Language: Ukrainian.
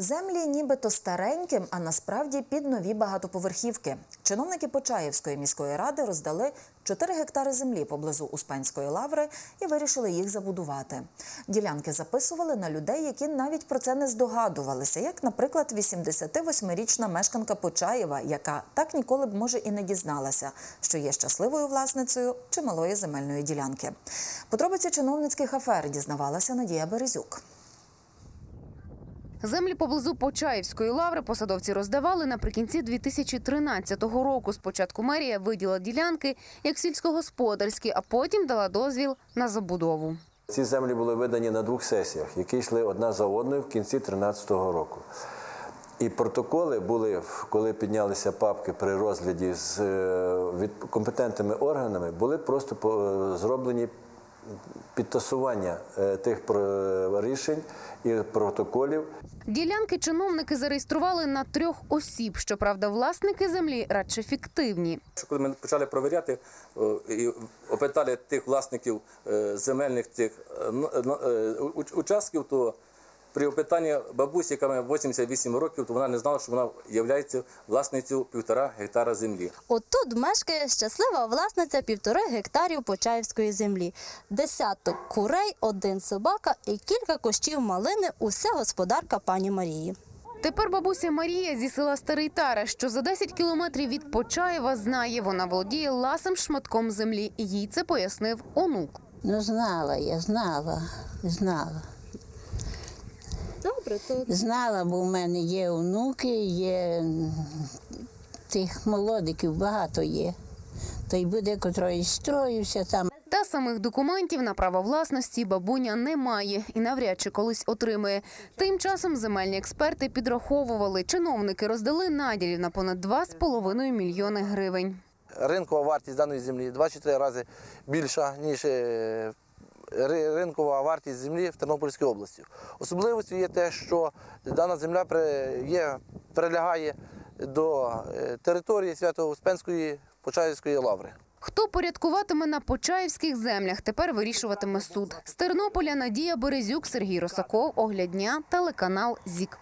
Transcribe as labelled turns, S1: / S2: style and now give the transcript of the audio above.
S1: Землі нібито стареньким, а насправді під нові багатоповерхівки. Чиновники Почаївської міської ради роздали 4 гектари землі поблизу Успенської лаври і вирішили їх забудувати. Ділянки записували на людей, які навіть про це не здогадувалися, як, наприклад, 88-річна мешканка Почаєва, яка так ніколи б може і не дізналася, що є щасливою власницею чималої земельної ділянки. Подробиці чиновницьких афер дізнавалася Надія Березюк.
S2: Землі поблизу Почаївської лаври посадовці роздавали наприкінці 2013 року. Спочатку мерія виділа ділянки як сільськогосподарські, а потім дала дозвіл на забудову.
S3: Ці землі були видані на двох сесіях, які йшли одна за одною в кінці 2013 року. І протоколи були, коли піднялися папки при розгляді з е, компетентними органами, були просто зроблені підтасування е, тих про- рішень і протоколів.
S2: Ділянки чиновники зареєстрували на трьох осіб. Щоправда, власники землі радше фіктивні.
S4: Що Коли ми почали провіряти і опитали тих власників е, земельних тих е, н- н- е, уч- участків, то при опитанні бабусі, яка має 88 років, то вона не знала, що вона є власницею півтора гектара землі.
S5: Отут мешкає щаслива власниця півтори гектарів Почаївської землі, десяток курей, один собака і кілька кущів малини. Усе господарка пані Марії.
S2: Тепер бабуся Марія зі села Старий Тара, що за 10 кілометрів від Почаєва, знає, вона володіє ласим шматком землі. І Їй це пояснив онук.
S6: Ну, знала я, знала, знала.
S5: Добре, то
S6: Знала, бо в мене є онуки, є тих молодиків багато є. Той буде, котрий строївся там.
S2: Та самих документів на право власності бабуня не має і навряд чи колись отримає. Тим часом земельні експерти підраховували, чиновники роздали наділів на понад 2,5 мільйони гривень.
S7: ринкова вартість даної землі 24 рази більша, ніж е, ринкова вартість землі в Тернопільській області. Особливістю є те, що дана земля є, прилягає до е, території Свято-Успенської Почаївської лаври.
S2: Хто порядкуватиме на Почаївських землях, тепер вирішуватиме суд. З Тернополя Надія Березюк, Сергій Росаков, Оглядня, телеканал ЗІК.